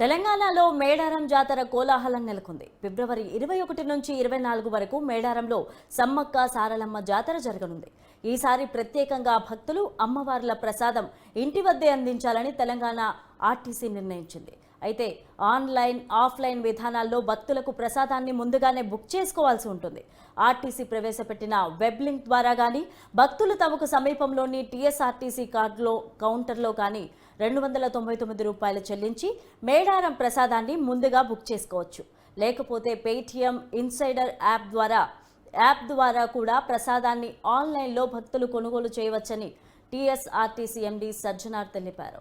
తెలంగాణలో మేడారం జాతర కోలాహలం నెలకొంది. ఫిబ్రవరి ఇరవై ఒకటి నుంచి ఇరవై నాలుగు వరకు మేడారంలో సమ్మక్క సారలమ్మ జాతర జరగనుంది. ఈసారి ప్రత్యేకంగా భక్తులు అమ్మవార్ల ప్రసాదం ఇంటి వద్దే అందించాలని తెలంగాణ ఆర్టీసీ నిర్ణయించింది. అయితే ఆన్లైన్ ఆఫ్లైన్ విధానాల్లో భక్తులకు ప్రసాదాన్ని ముందుగానే బుక్ చేసుకోవాల్సి ఉంటుంది. ఆర్టీసీ ప్రవేశపెట్టిన వెబ్ లింక్ ద్వారా కానీ భక్తులు తమకు సమీపంలోని టీఎస్ఆర్టీసీ కార్డులో కౌంటర్లో కానీ రెండు వందల తొంభై తొమ్మిది రూపాయలు చెల్లించి మేడారం ప్రసాదాన్ని ముందుగా బుక్ చేసుకోవచ్చు. లేకపోతే పేటిఎం ఇన్సైడర్ యాప్ ద్వారా యాప్ ద్వారా కూడా ప్రసాదాన్ని ఆన్లైన్లో భక్తులు కొనుగోలు చేయవచ్చని టీఎస్ఆర్టీసీ ఎండీ సజ్జనార్ తెలిపారు.